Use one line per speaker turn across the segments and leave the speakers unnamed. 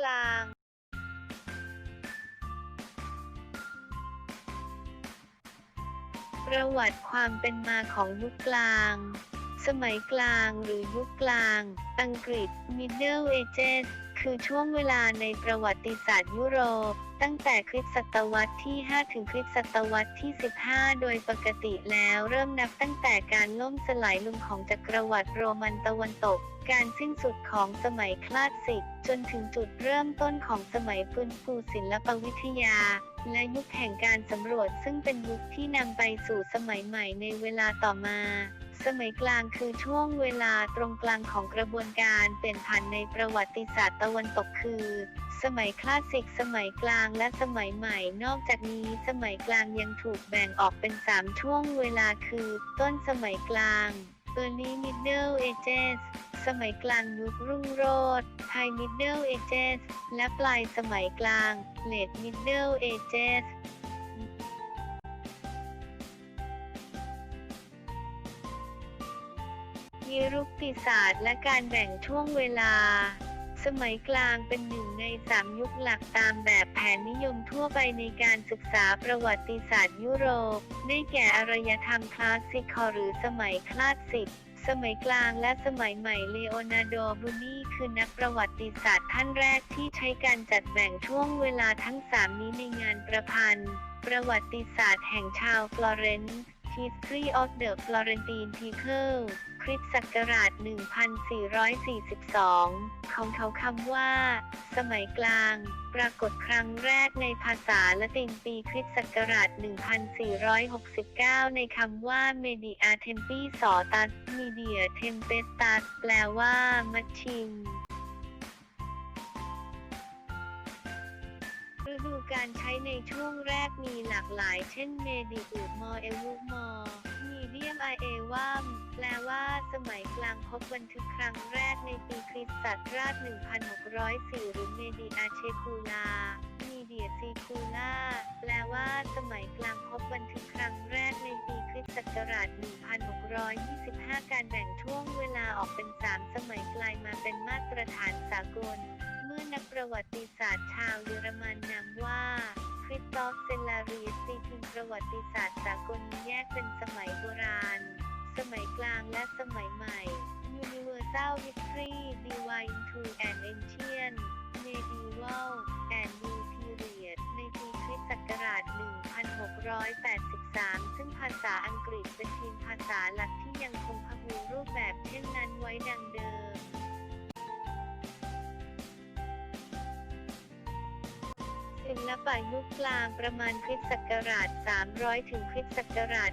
กลางประวัติความเป็นมาของยุคกลาง สมัยกลางหรือยุคกลาง อังกฤษ Middle Ages คือช่วงเวลาในประวัติศาสตร์ยุโรป ตั้งแต่คริสตศตวรรษที่ 5 ถึงคริสตศตวรรษที่ 15 โดยปกติแล้วเริ่มนับตั้งแต่การล่มสลายลงของจักรวรรดิโรมันตะวันตก การสิ้นสุดของสมัยคลาสสิก จนถึงจุดเริ่มต้นของสมัยฟื้นฟูศิลปวิทยา และยุคแห่งการสำรวจซึ่งเป็นยุคที่นำไปสู่สมัยใหม่ในเวลาต่อมา สมัยกลางคือช่วงเวลาตรงกลางของกระบวนการเปลี่ยนผ่านในประวัติศาสตร์ตะวันตกคือ สมัยคลาสสิก สมัยกลางและสมัยใหม่ นอกจากนี้สมัยกลางยังถูกแบ่งออกเป็น 3 ช่วงเวลาคือ ต้นสมัยกลาง Early Middle Ages สมัยกลางยุครุ่งโรจน์ High Middle Ages และปลายสมัยกลาง Late Middle Ages รุกติศาสตร์และการแบ่งช่วงเวลา สมัยกลางเป็นหนึ่งในสามยุคหลักตามแบบแผนนิยมทั่วไปในการศึกษาประวัติศาสตร์ยุโรป ได้แก่อารยธรรมคลาสสิกหรือสมัยคลาสสิกสมัยกลางและสมัยใหม่เลโอนาร์โดบูนี่คือนักประวัติศาสตร์ท่านแรกที่ใช้การจัดแบ่งช่วงเวลาทั้งสามนี้ในงานประพันธ์ ประวัติศาสตร์แห่งชาวฟลอเรนซ์ History of the Florentine People ริสต์ศักราช 1442 ของเขาคำว่า สมัยกลาง ปรากฏครั้งแรกในภาษาละตินปีคริสต์ศักราช 1469 ในคำว่า Media Tempi Sortas Media Tempestas แปลว่า มัชชิมฤดูการใช้ในช่วงแรกมีหลากหลาย เช่น เมดิอุมอเอวุมอ เดียมไอเอวัมแปลว่าสมัยกลางพบบันทึกครั้งแรกในปีคริสต์ศักราช 1604 หรือเมดิอาเชคูลามีเดียซีคูลาแปลว่าสมัยกลางพบบันทึกครั้งแรกในปีคริสต์ศักราช 1625 การแบ่งช่วงเวลาออกเป็น 3 สมัยกลายมาเป็นมาตรฐานสากล เมื่อนักประวัติศาสตร์ชาวเยอรมันนามว่า ริสตอฟเซลลารียสตีพิมพ์ประวัติศาสตร์สากลแยกเป็นสมัยโบราณ สมัยกลางและสมัยใหม่ Universal History Divine to an Ancient Medieval and New Period ในปีคริสต์ศักราช 1683 ซึ่งภาษาอังกฤษเป็นเพียงภาษาหลักที่ยังคงพหูรูปแบบเช่นนั้นไว้ดังเดิม ศิลปะยุคกลางประมาณคริสต์ศักราช 300 ถึงคริสต์ศักราช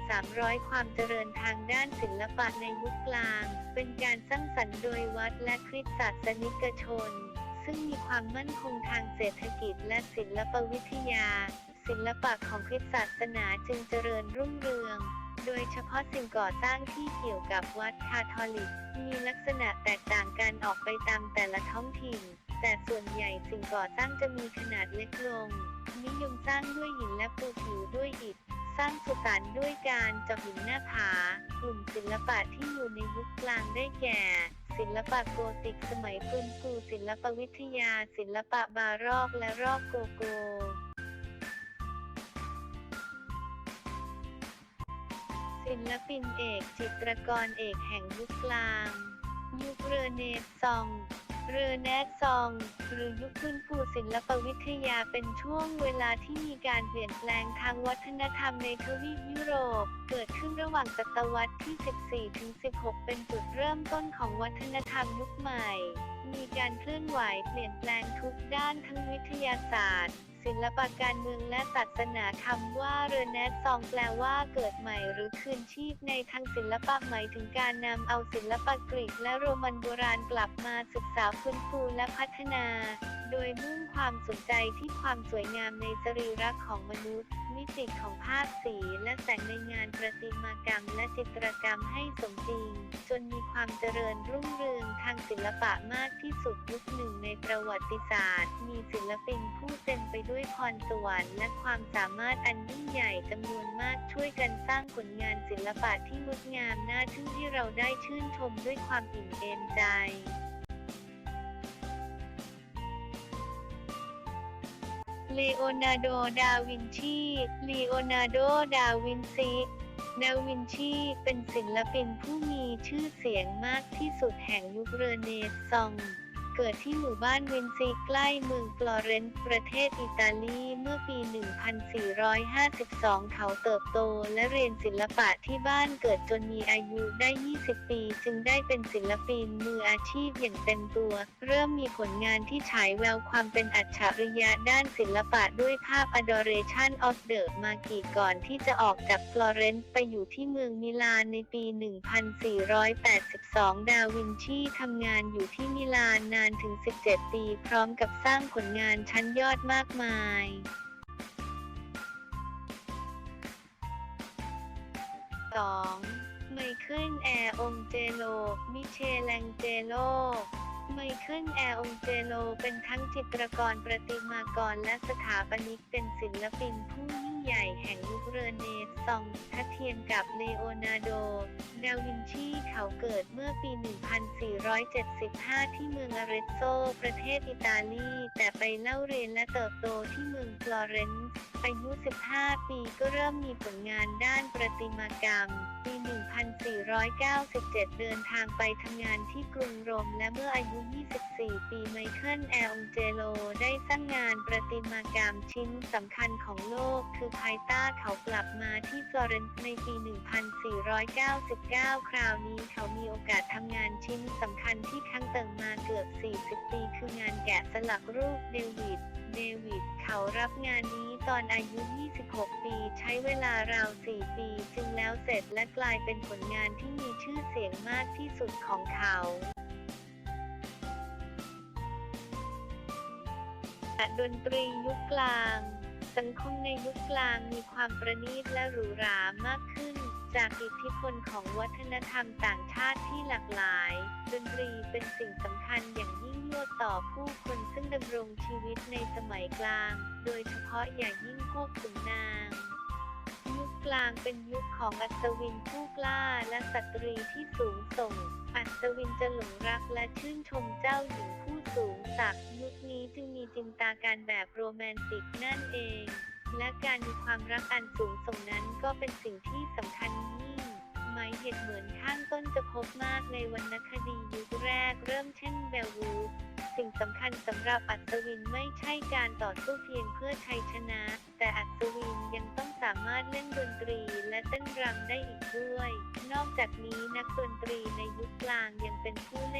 1,300 ความเจริญทางด้านศิลปะในยุคกลาง เป็นการสร้างสรรค์โดยวัดและคริสตศาสนิกชน ซึ่งมีความมั่นคงทางเศรษฐกิจและศิลปวิทยา ศิลปะของคริสตศาสนาจึงเจริญรุ่งเรืองโดยเฉพาะสิ่งก่อสร้างที่เกี่ยวกับวัดคาทอลิก มีลักษณะแตกต่างกันออกไปตามแต่ละท้องถิ่น แต่ส่วนใหญ่สิ่งก่อสร้างจะมีขนาดเล็กลง นิยมสร้างด้วยหินและปูผิวด้วยอิฐ สร้างสุสานด้วยการจาะหินหน้าผา กลุ่มศิลปะที่อยู่ในยุคกลางได้แก่ ศิลปะโกธิกสมัยฟื้นฟูศิลปวิทยา ศิลปะบารอกและรอกโกโกศิลปินเอก จิตรกรเอกแห่งยุคกลาง ยุคเรเนซอง เรอแนซอง หรือยุคฟื้นฟูศิลปวิทยาเป็นช่วงเวลาที่มีการเปลี่ยนแปลงทางวัฒนธรรมในทวีปยุโรป เกิดขึ้นระหว่างศตวรรษที่ 14 ถึง 16 เป็นจุดเริ่มต้นของวัฒนธรรมยุคใหม่ มีการเคลื่อนไหวเปลี่ยนแปลงทุกด้านทั้งวิทยาศาสตร์ ศิลปะการเมืองและศาสนาคำว่าเรเนซองแปลว่าเกิดใหม่หรือคืนชีพในทางศิลปะหมายถึงการนำเอาศิลปะกรีกและโรมันโบราณกลับมาศึกษาฟื้นฟูและพัฒนา โดยมุ่งความสนใจที่ความสวยงามในสรีระของมนุษย์ มิติของภาพสีและแสงในงานประติมากรรมและจิตรกรรมให้สมจริง จนมีความเจริญรุ่งเรืองทางศิลปะมากที่สุดยุคหนึ่งในประวัติศาสตร์ มีศิลปินผู้เต็มไปด้วยพรสวรรค์และความสามารถอันยิ่งใหญ่จำนวนมากช่วยกันสร้างผลงานศิลปะที่งดงามน่าทึ่งที่เราได้ชื่นชมด้วยความอิ่มเอมใจเลโอนาร์โด ดาวินชี เลโอนาร์โด ดาวินซี ดาวินชี เป็นศิลปินผู้มีชื่อเสียงมากที่สุดแห่งยุคเรเนซองส์ เกิดที่หมู่บ้านวินซีใกล้เมืองฟลอเรนซ์ประเทศอิตาลีเมื่อปี 1452 เขาเติบโตและเรียนศิลปะที่บ้านเกิดจนมีอายุได้ 20 ปี จึงได้เป็นศิลปินมืออาชีพอย่างเต็มตัว เริ่มมีผลงานที่ฉายแววความเป็นอัจฉริยะด้านศิลปะด้วยภาพ Adoration of the Marquis ก่อนที่จะออกจากฟลอเรนซ์ไปอยู่ที่เมืองมิลานในปี 1482 ดาวินชีทำงานอยู่ที่มิลานนานถึง 17 ปี พร้อมกับสร้างผลงานชั้นยอดมากมาย 2. ไมเคิลแอร์องเจโล มิเชลแองเจโล ไมเคิลแอร์องเจโล เป็นทั้งจิตรกรประติมากรและสถาปนิกเป็นศิลปินผู้ยิ่งใหญ่แห่งยุคเรเนซองส์ทัดเทียมกับเลโอนาร์โด ดาวินชีเขาเกิดเมื่อปี 1475 ที่เมืองอาเรโซ ประเทศอิตาลี แต่ไปเล่าเรียนและเติบโตที่เมืองฟลอเรนซ์อายุ 15 ปีก็เริ่มมีผลงานด้านประติมากรรม ปี 1497 เดินทางไปทำงานที่กรุงโรม และเมื่ออายุ 24 ปีไมเคิลแอลองเจโล ได้สร้างงานประติมากรรมชิ้นสำคัญของโลก คือไพต้าเขากลับมาที่ฟลอเรนซ์ในปี 1499 คราวนี้เขามีโอกาสทำงานชิ้นสำคัญที่ค้างเติ่งมาเกือบ 40 ปี คืองานแกะสลักรูปเดวิด เดวิด เขารับงานนี้ตอนอายุ 26 ปี ใช้เวลาราว 4 ปี จึงแล้วเสร็จและกลายเป็นผลงานที่มีชื่อเสียงมากที่สุดของเขาดนตรียุคกลาง สังคมในยุคกลางมีความประณีตและหรูหรามากขึ้น จากอิทธิพลของวัฒนธรรมต่างชาติที่หลากหลาย ดนตรีเป็นสิ่งสำคัญอย่างยิ่งยวดต่อผู้คนซึ่งดำรงชีวิตในสมัยกลาง โดยเฉพาะอย่างยิ่งพวกขุนนาง ยุคกลางเป็นยุคของอัศวินผู้กล้าและสตรีที่สูงส่ง อัศวินจะหลงรักและชื่นชมเจ้าหญิงผู้สูงศักดิ์ยุคนี้จึงมีจินตาการแบบโรแมนติกนั่นเอง และการมีความรักอันสูงส่งนั้นก็เป็นสิ่งที่สำคัญยิ่งหมายเหตุเหมือนข้างต้นจะพบมากในวรรณคดียุคแรกเริ่มเช่นเบลวูดสิ่งสำคัญสำหรับอัศวินไม่ใช่การต่อสู้เพียงเพื่อชัยชนะ แต่อัศวินยังต้องสามารถเล่นดนตรีและเต้นรำได้อีกด้วย นอกจากนี้นักดนตรีในยุคกลางยังเป็นผู้เล่น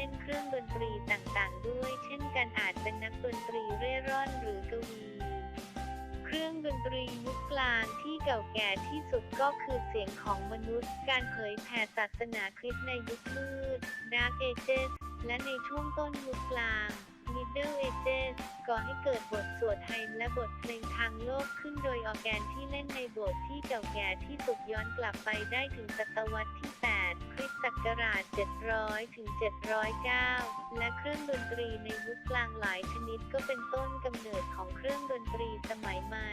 ตรียุคกลางที่เก่าแก่ที่สุดก็คือเสียงของมนุษย์ การเผยแผ่ศาสนาคริสต์ในยุคมืด Dark Ages และในช่วงต้นยุคกลาง Middle Ages ก่อให้เกิดบทสวดไทยและบทเพลงทางโลกขึ้นโดยออร์แกนที่เล่นในโบสถ์ที่เก่าแก่ที่สุดย้อนกลับไปได้ถึงศตวรรษที่ 8 คริสตศักราช 700 ถึง 709 และเครื่องดนตรีในยุคกลางหลายชนิดก็เป็นต้นกำเนิดของเครื่องดนตรีสมัยใหม่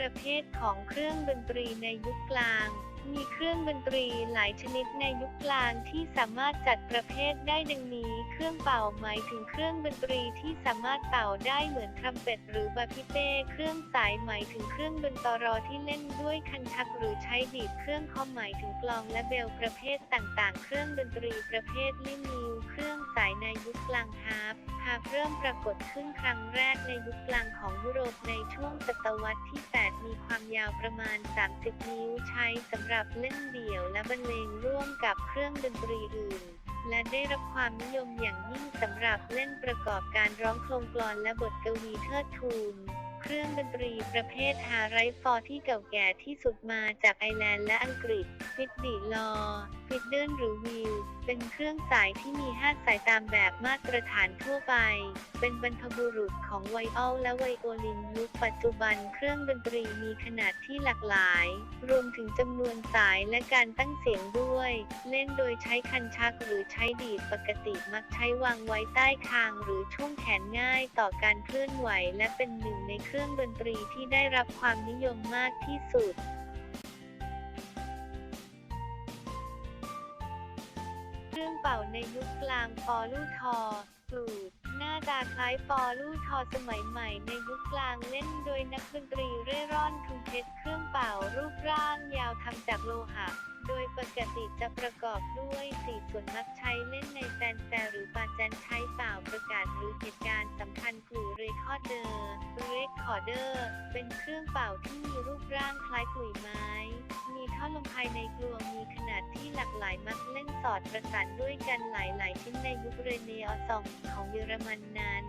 ประเภทของเครื่องดนตรีในยุคกลาง มีเครื่องดนตรีหลายชนิดในยุคกลางที่สามารถจัดประเภทได้ดังนี้ เครื่องเป่าหมายถึงเครื่องดนตรีที่สามารถเป่าได้เหมือนทรัมเป็ตหรือบาพิเต้เครื่องสายหมายถึงเครื่องดนตรอที่เล่นด้วยคันชักหรือใช้ดีดเครื่องคอมหมายถึงกลองและเบลประเภทต่างๆ เครื่องดนตรีประเภทลินิวเครื่องสายในยุคกลางฮาร์ปฮาร์ปเริ่มปรากฏขึ้นครั้งแรกในยุคกลางของยุโรปในช่วงศตวรรษที่ 8 มีความยาวประมาณ 30 นิ้วใช้สำหรับเล่นเดี่ยวและบรรเลงร่วมกับเครื่องดนตรีอื่น และได้รับความนิยมอย่างยิ่งสำหรับเล่นประกอบการร้องโคลงกลอนและบทกวีเทิดทูน เครื่องดนตรีประเภทฮาไรฟอร์ที่เก่าแก่ที่สุดมาจากไอร์แลนด์และอังกฤษ ฟิดดีลอฟิดเดิลหรือวิล เป็นเครื่องสายที่มีห้าสายตามแบบมาตรฐานทั่วไป เป็นบรรพบุรุษของไวโอลและไวโอลินยุคปัจจุบันเครื่องดนตรีมีขนาดที่หลากหลาย รวมถึงจำนวนสายและการตั้งเสียงด้วย เล่นโดยใช้คันชักหรือใช้ดีดปกติมักใช้วางไว้ใต้คางหรือช่วงแขนง่ายต่อการเคลื่อนไหวและเป็นหนึ่งในเคครื่องดนตรีที่ได้รับความนิยมมากที่สุดเครื่องเป่าในยุคกลางปอลูทอฟลูดน้าตาคล้ายปอลูทอสมัยใหม่ในยุคกลางเล่นโดยนักดนตรีเร่ร่อนทุงเพชรเครื่องเป่ารูปร่างยาวทำจากโลหะ โดยปกติจะประกอบด้วยสี่ส่วนมักใช้เล่นในแฟนแฟร์หรือปาจันใช้เป่าประกาศหรือเหตุการณ์สำคัญกลุ่เรคคอร์เดอร์เรคค อร์เดอร์ เป็นเครื่องเป่าที่มีรูปร่างคล้ายกลุ่ยไม้ มีท่อลมภายในกลวงมีขนาดที่หลากหลายมักเล่นสอดประสานด้วยกันหลายๆ ชิ้นในยุคเรเนอซองของเยอรมันนั้น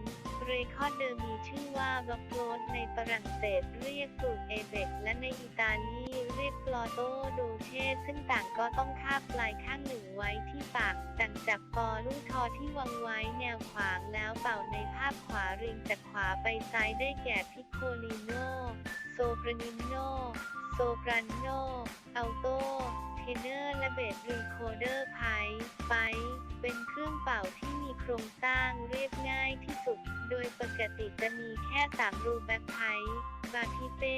เรคอร์เดอร์มีชื่อว่าบล็อกโรดในฝรั่งเศสเรียกกลุ่มเอเบกและในอิตาลีเรียกปลอโตโดเชซึ่งต่างก็ต้องคาบปลายข้างหนึ่งไว้ที่ปากต่างจากปอลูกทอที่วางไว้แนวขวางแล้วเป่าในภาพขวาเรียงจากขวาไปซ้ายได้แก่พิโคลิโนโซปรานิโนโซปราโนอัลโต เทเนอร์และเบสรีโคเดอร์ไพไปเป็นเครื่องเป่าที่มีโครงสร้างเรียบง่ายที่สุด โดยปกติจะมีแค่3รูแบ็คไพบาพิเป้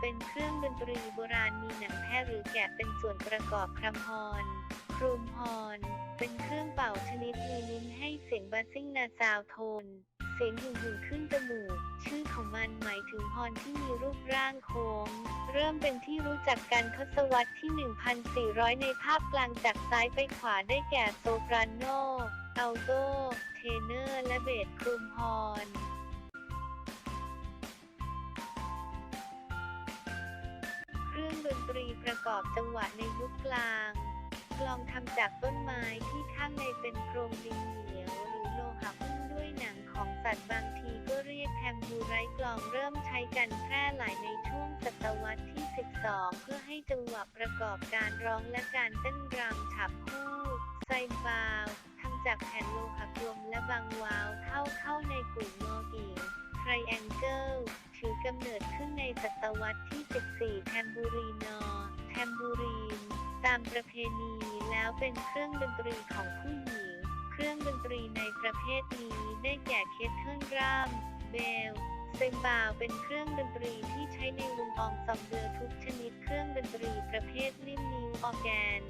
เป็นเครื่องดนตรีโบราณมีหนังแท้หรือแกะเป็นส่วนประกอบครัมฮอนครูมฮอน เป็นเครื่องเป่าชนิดมีลิ้นให้เสียงบาซิ่งนาซาวโทน เสียงหยุ่งขึ้นจมูก ชื่อของมันหมายถึงฮอนที่มีรูปร่างโค้ง เริ่มเป็นที่รู้จักกันทศวรรษที่ 1,400 ในภาพกลางจากซ้ายไปขวาได้แก่โซปราโนอัลโตเทเนอร์ และเบสครูมฮอนเครื่องดนตรีประกอบจังหวะในยุคกลางกลองทำจากต้นไม้ที่ข้างในเป็นโครงดินเหนียวหรือโลหะหุ้มด้วยหนังัตว์บางทีก็เรียกแทมบูไรกลองเริ่มใช้กันแพร่หลายในช่วงศตวรรษที่ 12 เพื่อให้จังหวะประกอบการร้องและการเต้นรำฉับคู่ไซบาวทำจากแผ่นโลหะกลมและบางวาวเข้าเข้าในกลุ่มโมกิ่งไทรแองเกิลถือกำเนิดขึ้นในศตวรรษที่ 14 แทมบูรีนอแทมบูรีน ตามประเพณีแล้วเป็นเครื่องดนตรีของผู้หญิง เครื่องดนตรีในประเภทนี้ได้แก่เคสเทิลรัมเบลเซมบาวเป็นเครื่องดนตรีที่ใช้ในวงอองซอมเบลทุกชนิดเครื่องดนตรีประเภทลิ่มนิ้วออแกน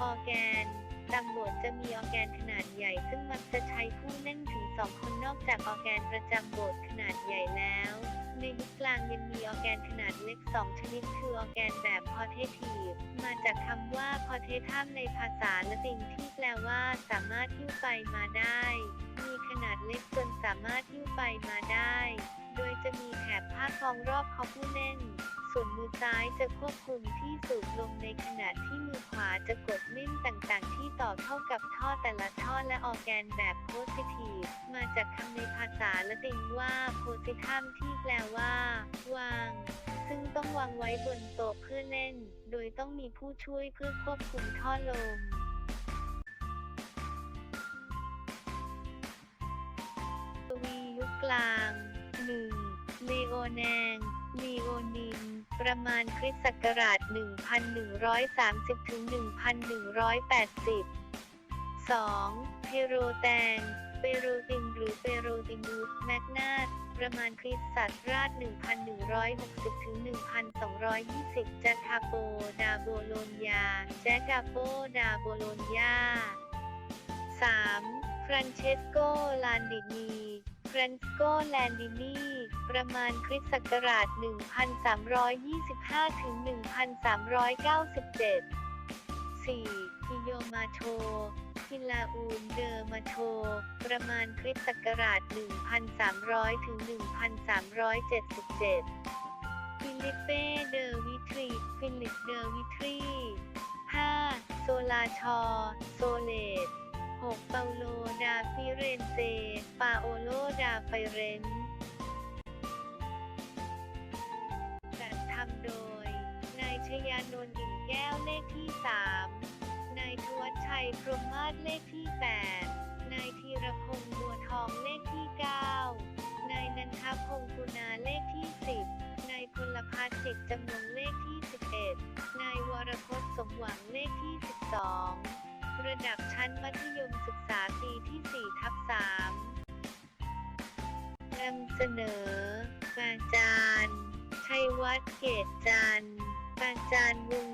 ออแกนตามบทจะมีออแกนขนาดใหญ่ ซึ่งมักจะใช้ผู้เล่นถึงสองคนนอกจากออแกนประจำบทขนาดใหญ่แล้ว ในยุคกลางยังมีออแกนขนาดเล็ก 2 ชนิดคือออแกนแบบพอเททีฟมาจากคำว่าพอเททัมในภาษาละตินที่แปลว่าสามารถทิ้วไปมาได้ มีขนาดเล็กจนสามารถทิ้วไปมาได้ โดยจะมีแถบผ้าคล้องรอบคอผู้เล่น ส่วนมือซ้ายจะควบคุมที่สูบลมในขณะที่มือขวาจะกดมิ่งต่างๆ ที่ต่อเข้ากับท่อแต่ละท่อและออแกนแบบโพสิทีฟมาจากคำในภาษาละตินว่าโพสิทัมที่แปลว่า วางซึ่งต้องวางไว้บนโต๊ะเพื่อเล่น โดยต้องมีผู้ช่วยเพื่อควบคุมท่อลมวียุคกลาง 1. เลโอแนง ลีโอนิน ประมาณคริสต์ศักราช 1130 ถึง 1180 2. เพโรแตงเปโรตินหรือเปโรตินูสแมกนาตประมาณคริสต์ศักราช 1160 ถึง 1220 จัคาโป ดาโบโลญญา แจกาโป ดาโบโลญญา 3. ฟรานเชสโก ลานดินี ฟรานสโกแลนดินี ประมาณคริสต์ศักราช 1325 ถึง 1397 4. กิโยมาโชพิลาอูนเดอร์มาโชประมาณคริสต์ศักราช 1300 ถึง 1377 ฟิลิเป้เดอร์วิทรี ฟิลิปเดอร์วิทรี 5. โซลาชอ โซเลต 6. เปาโล ดาฟิเรนเซปาโอโล ดาไฟเรนซ์จัดทำโดย นายชยานนท์อิ่มแก้วเลขที่ 3 นายทวัชชัย พรหมมาศเลขที่ 8 นายธีรพงษ์บัวทองเลขที่ 9 นายนันทพงศ์กุณาเลขที่ 10 นายพลพัฒน์จิตจำนงเลขที่ 11 นายวรพจน์สมหวังเลขที่ 12 ระดับชั้นมัธยมศึกษาปีที่4ทับ3นำเสนอ อาจารย์ ชัยวัฒน์เกตจันทร์อาจารย์วง